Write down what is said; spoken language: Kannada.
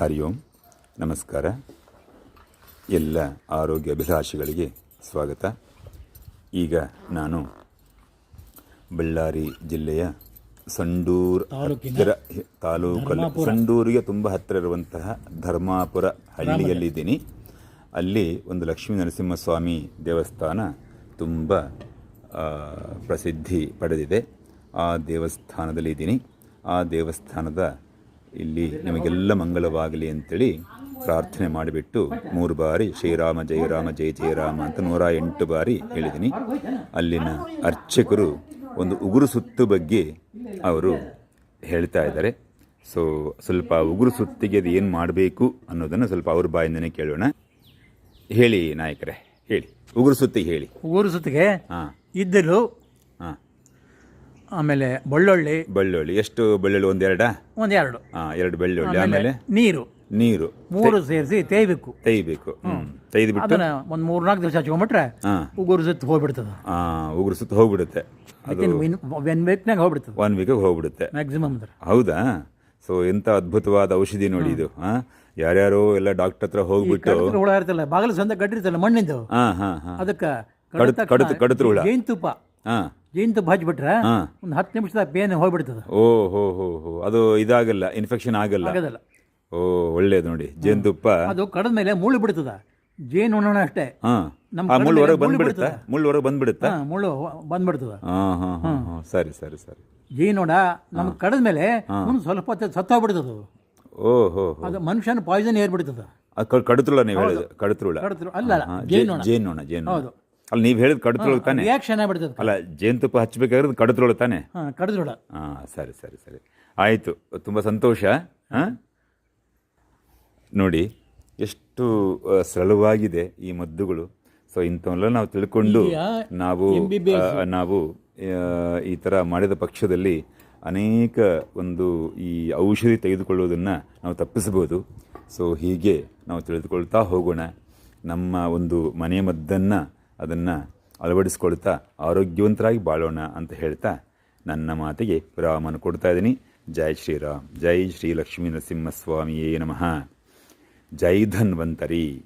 ಹರಿ ಓಂ. ನಮಸ್ಕಾರ. ಎಲ್ಲ ಆರೋಗ್ಯ ಅಭಿಲಾಷಿಗಳಿಗೆ ಸ್ವಾಗತ. ಈಗ ನಾನು ಬಳ್ಳಾರಿ ಜಿಲ್ಲೆಯ ಸಂಡೂರು ಹತ್ತಿರ ತಾಲೂಕಲ್ಲಿ ಸಂಡೂರಿಗೆ ತುಂಬ ಹತ್ತಿರ ಇರುವಂತಹ ಧರ್ಮಾಪುರ ಹಳ್ಳಿಯಲ್ಲಿದ್ದೀನಿ. ಅಲ್ಲಿ ಒಂದು ಲಕ್ಷ್ಮೀ ನರಸಿಂಹಸ್ವಾಮಿ ದೇವಸ್ಥಾನ ತುಂಬ ಪ್ರಸಿದ್ಧಿ ಪಡೆದಿದೆ. ಆ ದೇವಸ್ಥಾನದಲ್ಲಿದ್ದೀನಿ. ಆ ದೇವಸ್ಥಾನದ ಇಲ್ಲಿ ನಿಮಗೆಲ್ಲ ಮಂಗಳವಾಗಲಿ ಅಂತೇಳಿ ಪ್ರಾರ್ಥನೆ ಮಾಡಿಬಿಟ್ಟು ಮೂರು ಬಾರಿ ಶ್ರೀರಾಮ ಜಯ ರಾಮ ಜಯ ಜಯ ರಾಮ ಅಂತ ನೂರ ಎಂಟು ಬಾರಿ ಹೇಳಿದ್ದೀನಿ. ಅಲ್ಲಿನ ಅರ್ಚಕರು ಒಂದು ಉಗುರು ಸುತ್ತು ಬಗ್ಗೆ ಅವರು ಹೇಳ್ತಾ ಇದ್ದಾರೆ. ಸೊ ಸ್ವಲ್ಪ ಉಗುರು ಸುತ್ತಿಗೆ ಅದು ಏನು ಮಾಡಬೇಕು ಅನ್ನೋದನ್ನು ಸ್ವಲ್ಪ ಅವ್ರ ಬಾಯಿಂದನೇ ಕೇಳೋಣ. ಹೇಳಿ ನಾಯಕರೇ ಹೇಳಿ. ಉಗುರು ಸುತ್ತಿಗೆ ಹೇಳಿ. ಉಗುರು ಸುತ್ತಿಗೆ ಹಾಂ. ಇದ್ದರು ಹಾಂ ಆಮೇಲೆ ಬೆಳ್ಳುಳ್ಳಿ. ಬೆಳ್ಳುಳ್ಳಿ. ಎಷ್ಟು ಬೆಳ್ಳುಳ್ಳಿ? ಒಂದೆರಡ ಒಂದೆರಡು ಆ ಎರಡು ಬೆಳ್ಳುಳ್ಳಿ. ಆಮೇಲೆ ನೀರು. ನೀರು. ಮೂರು ಸೇರಿಸಿ ತೇಯ್ಬೇಕು. ತೇಯ್ಬೇಕು. ತೆಗೆದು ಅದನ್ನ ಒಂದು ಮೂರು ನಾಲ್ಕು ದಿವಸ ಹಚ್ಕೊಂಡ್ಬಿಟ್ರೆ ಹಾ. ಉಗುರು ಸುತ್ತ ಹೋಗ್ಬಿಡ್ತದ. ಉಗುರು ಸುತ್ತ ಹೋಗ್ಬಿಡುತ್ತೆ. ಅದು ಒನ್ ವೀಕ್ನಾಗ ಹೋಗ್ಬಿಡ್ತದ. ಒನ್ ವೀಕಿಗೆ ಹೋಗ್ಬಿಡುತ್ತೆ. ಮ್ಯಾಕ್ಸಿಮಮ್ ಅಂದ್ರೆ. ಹೌದಾ? ಸೊ ಎಂತ ಅದ್ಭುತವಾದ ಔಷಧಿ ನೋಡಿ ಇದು. ಹಾ ಯಾರ್ಯಾರೋ ಎಲ್ಲ ಡಾಕ್ಟರ್ ಹತ್ರ ಹೋಗ್ಬಿಟ್ಟು ಕಡತ್ರ ಹುಳ ಇರ್ತಲ್ಲ ಬಾಗಿಲು ಸಂದ ಗಡ್ಡಿರ್ತಲ್ಲ ಮಣ್ಣಿಂದು. ಹಾ ಹಾ ಹಾ. ಅದಕ್ಕೆ ಕಡತ- ಕಡತ- ಕಡತ್ರ ಹುಳ. ಜೇನುತುಪ್ಪ. ಹಾ. ಜೇನುತುಪ್ಪ ಹಚ್ಬಿಟ್ರೆ ಒಂದು ಹತ್ತು ನಿಮಿಷದ ಪೇನ್ ಹೋಗ್ಬಿಡ್ತದೆ. ಓ ಹೋ ಹೋ ಹೋ. ಅದು ಇದಾಗಲ್ಲ ಇನ್ಫೆಕ್ಷನ್ ಆಗಲ್ಲ. ಆಗೋದಲ್ಲ. ಓ ಒಳ್ಳೇದು ನೋಡಿ. ಜೇನುತುಪ್ಪ. ಅದು ಕಡದ ಮೇಲೆ ಮುಳ್ಳು ಬಿಡ್ತದ. ಜೇನು ಉಣ್ಣೋಣ ಅಷ್ಟೇ. ಹಾ. ನಮ್ಮ ಮುಳ್ಳು ಹೊರಗೆ ಬಂದ್ಬಿಡುತ್ತೆ? ಮುಳ್ಳು ಹೊರಗೆ ಬಂದ್ಬಿಡುತ್ತಾ? ಮುಳ್ಳು ಬಂದ್ಬಿಡ್ತದ. ಸರಿ ಸರಿ ಸರಿ. ಜೇನೋಡ ನಮ್ಗೆ ಕಡದ ಮೇಲೆ ಒಂದು ಸ್ವಲ್ಪ ಹೊತ್ತು ಸತ್ತೋಗ್ಬಿಡ್ತದ ಓ ಹೋ ಅದು ಮನುಷ್ಯನ ಪಾಯ್ಸನ್ ಏರ್ಬಿಡ್ತದ. ಅದು ಕ- ಕಡತ್ರುಳ ನೀವು ಹೇಳಿದ ಕಡದ್ರು ಅಲ್ಲ ಜೇನು ಜೇನು ಜೇನೋಣ ಜೇನು ಹೌದು. ಅಲ್ಲ ನೀವು ಹೇಳಿದ ಕಡತ್ರುಳ ತಾನೆ. ಅಲ್ಲ ಜೇನುತುಪ್ಪ ಹಚ್ಚಬೇಕಾಗಿರೋದು ಕಡತ್ರುಳ ತಾನೆ. ಹಾಂ ಹಾಂ ಸರಿ ಸರಿ ಸರಿ. ಆಯಿತು ತುಂಬ ಸಂತೋಷ ಹಾಂ? ನೋಡಿ ಎಷ್ಟು ಸರಳವಾಗಿದೆ ಈ ಮದ್ದುಗಳು. ಸೊ ಇಂಥವೆಲ್ಲ ನಾವು ತಿಳ್ಕೊಂಡು ನಾವು ನಾವು ಈ ಥರ ಮಾಡಿದ ಪಕ್ಷದಲ್ಲಿ ಅನೇಕ ಒಂದು ಈ ಔಷಧಿ ತೆಗೆದುಕೊಳ್ಳೋದನ್ನು ನಾವು ತಪ್ಪಿಸ್ಬೋದು ಸೊ ಹೀಗೆ ನಾವು ತಿಳಿದುಕೊಳ್ತಾ ಹೋಗೋಣ. ನಮ್ಮ ಒಂದು ಮನೆ ಮದ್ದನ್ನು ಅದನ್ನು ಅಳವಡಿಸ್ಕೊಳ್ತಾ ಆರೋಗ್ಯವಂತರಾಗಿ ಬಾಳೋಣ ಅಂತ ಹೇಳ್ತಾ ನನ್ನ ಮಾತಿಗೆ ವಿರಾಮನ ಕೊಡ್ತಾ ಇದ್ದೀನಿ. ಜೈ ಶ್ರೀರಾಮ್. ಜೈ ಶ್ರೀ ಲಕ್ಷ್ಮೀ ನರಸಿಂಹಸ್ವಾಮಿಯೇ ನಮಃ. ಜೈ ಧನ್ವಂತರಿ.